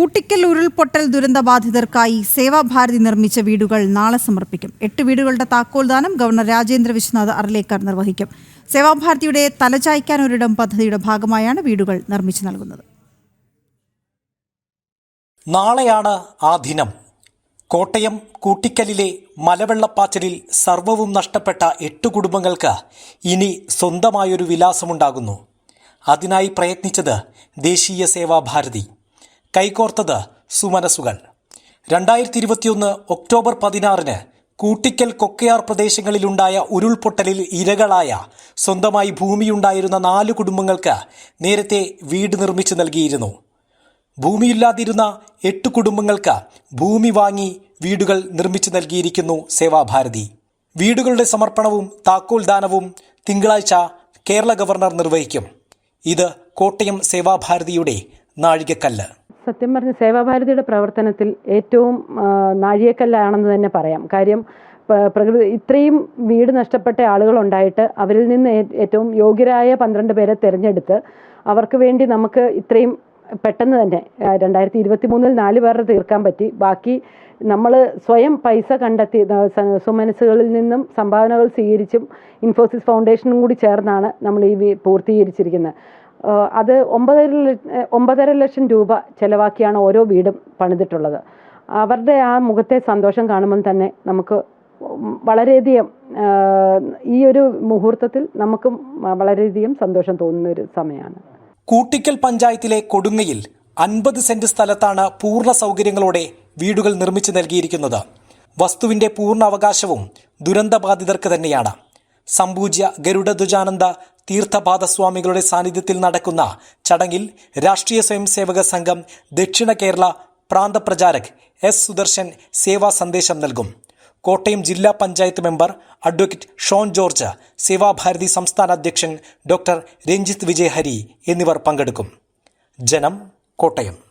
കൂട്ടിക്കൽ ഉരുൾപൊട്ടൽ ദുരന്തബാധിതർക്കായി സേവാഭാരതി നിർമ്മിച്ച വീടുകൾ നാളെ സമർപ്പിക്കും. എട്ട് വീടുകളുടെ താക്കോൽദാനം ഗവർണർ രാജേന്ദ്ര വിശ്വനാഥ് അർലേക്കർ നിർവഹിക്കും. സേവാഭാരതിയുടെ തലചായ്ക്കാൻ ഒരിടം പദ്ധതിയുടെ ഭാഗമായാണ് വീടുകൾ നിർമ്മിച്ചു നൽകുന്നത്. നാളെയാണ് ആ ദിനം. കോട്ടയം കൂട്ടിക്കലിലെ മലവെള്ളപ്പാച്ചലിൽ സർവവും നഷ്ടപ്പെട്ട എട്ട് കുടുംബങ്ങൾക്ക് ഇനി സ്വന്തമായൊരു വിലാസമുണ്ടാകുന്നു. അതിനായി പ്രയത്നിച്ചത് ദേശീയ സേവാഭാരതി. കൈകോർത്തത് സുമനസുകൾ. രണ്ടായിരത്തി ഇരുപത്തിയൊന്ന് ഒക്ടോബർ പതിനാറിന് കൂട്ടിക്കൽ കൊക്കയാർ പ്രദേശങ്ങളിലുണ്ടായ ഉരുൾപൊട്ടലിൽ ഇരകളായ സ്വന്തമായി ഭൂമിയുണ്ടായിരുന്ന നാല് കുടുംബങ്ങൾക്ക് നേരത്തെ വീട് നിർമ്മിച്ചു നൽകിയിരുന്നു. ഭൂമിയില്ലാതിരുന്ന എട്ട് കുടുംബങ്ങൾക്ക് ഭൂമി വാങ്ങി വീടുകൾ നിർമ്മിച്ചു നൽകിയിരിക്കുന്നു സേവാഭാരതി. വീടുകളുടെ സമർപ്പണവും താക്കോൽദാനവും തിങ്കളാഴ്ച കേരള ഗവർണർ നിർവഹിക്കും. ഇത് കോട്ടയം സേവാഭാരതിയുടെ നാഴികക്കല്ല്. സത്യം പറഞ്ഞ സേവാഭാരതിയുടെ പ്രവർത്തനത്തിൽ ഏറ്റവും നാഴികക്കല്ലാണെന്ന് തന്നെ പറയാം. കാര്യം പ്രകൃതി ഇത്രയും വീട് നഷ്ടപ്പെട്ട ആളുകളുണ്ടായിട്ട് അവരിൽ നിന്ന് ഏറ്റവും യോഗ്യരായ പന്ത്രണ്ട് പേരെ തിരഞ്ഞെടുത്ത് അവർക്ക് വേണ്ടി നമുക്ക് ഇത്രയും പെട്ടെന്ന് തന്നെ രണ്ടായിരത്തി ഇരുപത്തി മൂന്നിൽ നാല് പേരുടെ തീർക്കാൻ പറ്റി. ബാക്കി നമ്മൾ സ്വയം പൈസ കണ്ടെത്തി സുമനസ്സുകളിൽ നിന്നും സംഭാവനകൾ സ്വീകരിച്ചും ഇൻഫോസിസ് ഫൗണ്ടേഷനും കൂടി ചേർന്നാണ് നമ്മൾ ഈ പൂർത്തീകരിച്ചിരിക്കുന്നത്. അത് ഒമ്പതര ഒമ്പതര ലക്ഷം രൂപ ചെലവാക്കിയാണ് ഓരോ വീടും പണിതിട്ടുള്ളത്. അവരുടെ ആ മുഖത്തെ സന്തോഷം കാണുമ്പോൾ തന്നെ നമുക്ക് വളരെയധികം ഈ ഒരു മുഹൂർത്തത്തിൽ നമുക്കും വളരെയധികം സന്തോഷം തോന്നുന്ന ഒരു സമയമാണ്. കൂട്ടിക്കൽ പഞ്ചായത്തിലെ കൊടുങ്ങയിൽ അൻപത് സെന്റ് സ്ഥലത്താണ് പൂർണ സൗകര്യങ്ങളോടെ വീടുകൾ നിർമ്മിച്ചു നൽകിയിരിക്കുന്നത്. വസ്തുവിന്റെ പൂർണ അവകാശവും ദുരന്തബാധിതർക്ക് തന്നെയാണ്. സമ്പൂജ്യ ഗരുഡധ്വജാനന്ദ തീർത്ഥപാദസ്വാമികളുടെ സാന്നിധ്യത്തിൽ നടക്കുന്ന ചടങ്ങിൽ രാഷ്ട്രീയ സ്വയംസേവക സംഘം ദക്ഷിണ കേരള പ്രാന്തപ്രചാരക് എസ് സുദർശൻ സേവാ സന്ദേശം നൽകും. കോട്ടയം ജില്ലാ പഞ്ചായത്ത് മെമ്പർ അഡ്വക്കേറ്റ് ഷോൺ ജോർജ് സേവാഭാരതി സംസ്ഥാന അധ്യക്ഷൻ ഡോക്ടർ രഞ്ജിത്ത് വിജയഹരി എന്നിവർ പങ്കെടുക്കും. ജനം കോട്ടയം.